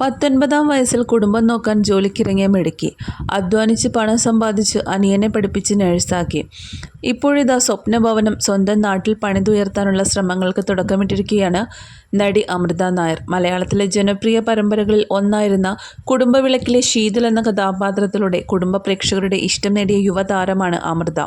പത്തൊൻപതാം വയസ്സിൽ കുടുംബം നോക്കാൻ ജോലിക്കിറങ്ങിയ മെടുക്കി അധ്വാനിച്ച് പണം സമ്പാദിച്ച് അനിയനെ പഠിപ്പിച്ച് നഴ്സാക്കി. ഇപ്പോഴിതാ സ്വപ്നഭവനം സ്വന്തം നാട്ടിൽ പണിതുയർത്താനുള്ള ശ്രമങ്ങൾക്ക് തുടക്കമിട്ടിരിക്കുകയാണ് നടി അമൃത നായർ. മലയാളത്തിലെ ജനപ്രിയ പരമ്പരകളിൽ ഒന്നായിരുന്ന കുടുംബവിളക്കിലെ ശീതൽ എന്ന കഥാപാത്രത്തിലൂടെ കുടുംബ പ്രേക്ഷകരുടെ ഇഷ്ടം നേടിയ യുവതാരമാണ് അമൃത.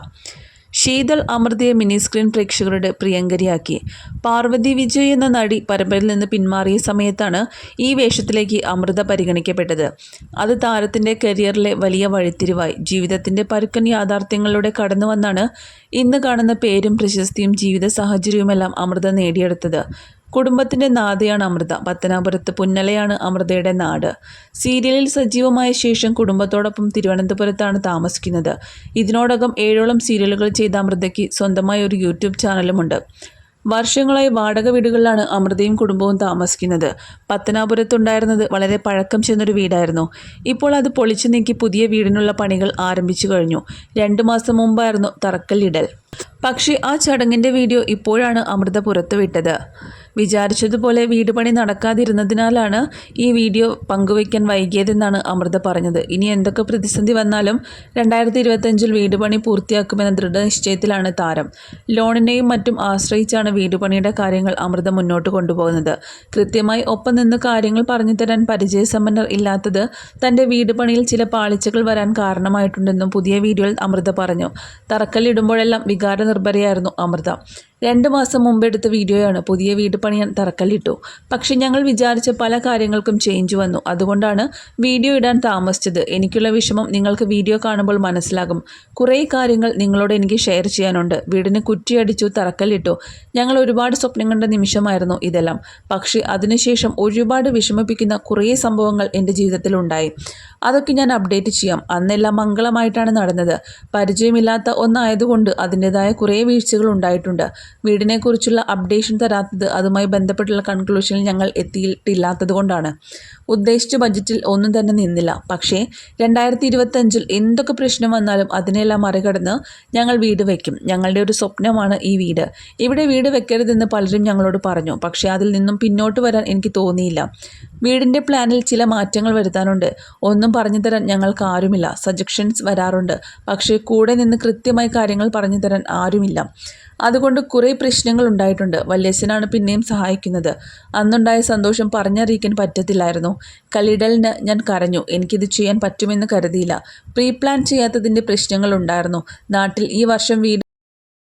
ശീതൾ അമൃതയെ മിനി സ്ക്രീൻ പ്രേക്ഷകരുടെ പ്രിയങ്കരിയാക്കി. പാർവതി വിജയ് എന്ന നടി പരമ്പരയിൽ നിന്ന് പിന്മാറിയ സമയത്താണ് ഈ വേഷത്തിലേക്ക് അമൃത പരിഗണിക്കപ്പെട്ടത്. അത് താരത്തിന്റെ കരിയറിലെ വലിയ വഴിത്തിരിവായി. ജീവിതത്തിന്റെ പരുക്കൻ യാഥാർത്ഥ്യങ്ങളിലൂടെ കടന്നു വന്നാണ് ഇന്ന് കാണുന്ന പേരും പ്രശസ്തിയും ജീവിത സാഹചര്യവുമെല്ലാം അമൃത നേടിയെടുത്തത്. കുടുംബത്തിന്റെ നാഥയാണ് അമൃത. പത്തനാപുരത്ത് പുന്നലയാണ് അമൃതയുടെ നാട്. സീരിയലിൽ സജീവമായ ശേഷം കുടുംബത്തോടൊപ്പം തിരുവനന്തപുരത്താണ് താമസിക്കുന്നത്. ഇതിനോടകം ഏഴോളം സീരിയലുകൾ ചെയ്ത അമൃതയ്ക്ക് സ്വന്തമായ ഒരു യൂട്യൂബ് ചാനലുമുണ്ട്. വർഷങ്ങളായി വാടക വീടുകളിലാണ് അമൃതയും കുടുംബവും താമസിക്കുന്നത്. പത്തനാപുരത്തുണ്ടായിരുന്നത് വളരെ പഴക്കം ചെന്നൊരു വീടായിരുന്നു. ഇപ്പോൾ അത് പൊളിച്ചു നീക്കി പുതിയ വീടിനുള്ള പണികൾ ആരംഭിച്ചു കഴിഞ്ഞു. രണ്ടു മാസം മുമ്പായിരുന്നു തറക്കല്ലിടൽ. പക്ഷേ ആ ചടങ്ങിന്റെ വീഡിയോ ഇപ്പോഴാണ് അമൃത പുറത്തുവിട്ടത്. വിചാരിച്ചതുപോലെ വീട് പണി നടക്കാതിരുന്നതിനാലാണ് ഈ വീഡിയോ പങ്കുവയ്ക്കാൻ വൈകിയതെന്നാണ് അമൃത പറഞ്ഞത്. ഇനി എന്തൊക്കെ പ്രതിസന്ധി വന്നാലും രണ്ടായിരത്തി ഇരുപത്തഞ്ചിൽ വീട് പണി പൂർത്തിയാക്കുമെന്ന ദൃഢനിശ്ചയത്തിലാണ് താരം. ലോണിനെയും മറ്റും ആശ്രയിച്ചാണ് വീട് പണിയുടെ കാര്യങ്ങൾ അമൃത മുന്നോട്ട് കൊണ്ടുപോകുന്നത്. കൃത്യമായി ഒപ്പം നിന്ന് കാര്യങ്ങൾ പറഞ്ഞു തരാൻ പരിചയസമ്പന്നർ ഇല്ലാത്തത് തന്റെ വീട് പണിയിൽ ചില പാളിച്ചകൾ വരാൻ കാരണമായിട്ടുണ്ടെന്നും പുതിയ വീഡിയോയിൽ അമൃത പറഞ്ഞു. തറക്കല്ലിടുമ്പോഴെല്ലാം വികാരനിർഭരയായിരുന്നു അമൃത. രണ്ട് മാസം മുമ്പെടുത്ത വീഡിയോയാണ്. പുതിയ വീട് പണിയാൻ തറക്കല്ലിട്ടു. പക്ഷെ ഞങ്ങൾ വിചാരിച്ച പല കാര്യങ്ങൾക്കും ചേഞ്ച് വന്നു. അതുകൊണ്ടാണ് വീഡിയോ ഇടാൻ താമസിച്ചത്. എനിക്കുള്ള വിഷമം നിങ്ങൾക്ക് വീഡിയോ കാണുമ്പോൾ മനസ്സിലാകും. കുറേ കാര്യങ്ങൾ നിങ്ങളോട് എനിക്ക് ഷെയർ ചെയ്യാനുണ്ട്. വീടിന് കുറ്റിയടിച്ചു തറക്കല്ലിട്ടു. ഞങ്ങൾ ഒരുപാട് സ്വപ്നം കണ്ട നിമിഷമായിരുന്നു ഇതെല്ലാം. പക്ഷേ അതിനുശേഷം ഒരുപാട് വിഷമിപ്പിക്കുന്ന കുറേ സംഭവങ്ങൾ എന്റെ ജീവിതത്തിൽ ഉണ്ടായി അതൊക്കെ ഞാൻ അപ്ഡേറ്റ് ചെയ്യാം. അന്നെല്ലാം മംഗളമായിട്ടാണ് നടന്നത്. പരിചയമില്ലാത്ത ഒന്നായതുകൊണ്ട് അതിന്റെതായ കുറേ വീഴ്ചകൾ ഉണ്ടായിട്ടുണ്ട്. വീടിനെക്കുറിച്ചുള്ള അപ്ഡേഷൻ തരാത്തത് അതുമായി ബന്ധപ്പെട്ടുള്ള കൺക്ലൂഷനിൽ ഞങ്ങൾ എത്തിയിട്ടില്ലാത്തത് കൊണ്ടാണ് ഉദ്ദേശിച്ച ബജറ്റിൽ ഒന്നും തന്നെ നിന്നില്ല. പക്ഷേ രണ്ടായിരത്തി ഇരുപത്തഞ്ചിൽ എന്തൊക്കെ പ്രശ്നം വന്നാലും അതിനെല്ലാം മറികടന്ന് ഞങ്ങൾ വീട് വയ്ക്കും ഞങ്ങളുടെ ഒരു സ്വപ്നമാണ് ഈ വീട്. ഇവിടെ വീട് വെക്കരുതെന്ന് പലരും ഞങ്ങളോട് പറഞ്ഞു. പക്ഷേ അതിൽ നിന്നും പിന്നോട്ട് വരാൻ എനിക്ക് തോന്നിയില്ല. വീടിന്റെ പ്ലാനിൽ ചില മാറ്റങ്ങൾ വരുത്താനുണ്ട്. ഒന്നും പറഞ്ഞു തരാൻ ഞങ്ങൾക്ക് ആരുമില്ല. സജഷൻസ് വരാറുണ്ട്. പക്ഷേ കൂടെ നിന്ന് കൃത്യമായി കാര്യങ്ങൾ പറഞ്ഞു തരാൻ ആരുമില്ല. അതുകൊണ്ട് കുറേ പ്രശ്നങ്ങൾ ഉണ്ടായിട്ടുണ്ട്. വല്യച്ഛനാണ് പിന്നെയും സഹായിക്കുന്നത്. അന്നുണ്ടായ സന്തോഷം പറഞ്ഞറിയിക്കാൻ പറ്റത്തില്ലായിരുന്നു. കളിഡലിന് ഞാൻ കരഞ്ഞു. എനിക്കിത് ചെയ്യാൻ പറ്റുമെന്ന് കരുതിയില്ല. പ്രീ പ്ലാൻ ചെയ്യാത്തതിന്റെ പ്രശ്നങ്ങൾ ഉണ്ടായിരുന്നു. നാട്ടിൽ ഈ വർഷം വീട്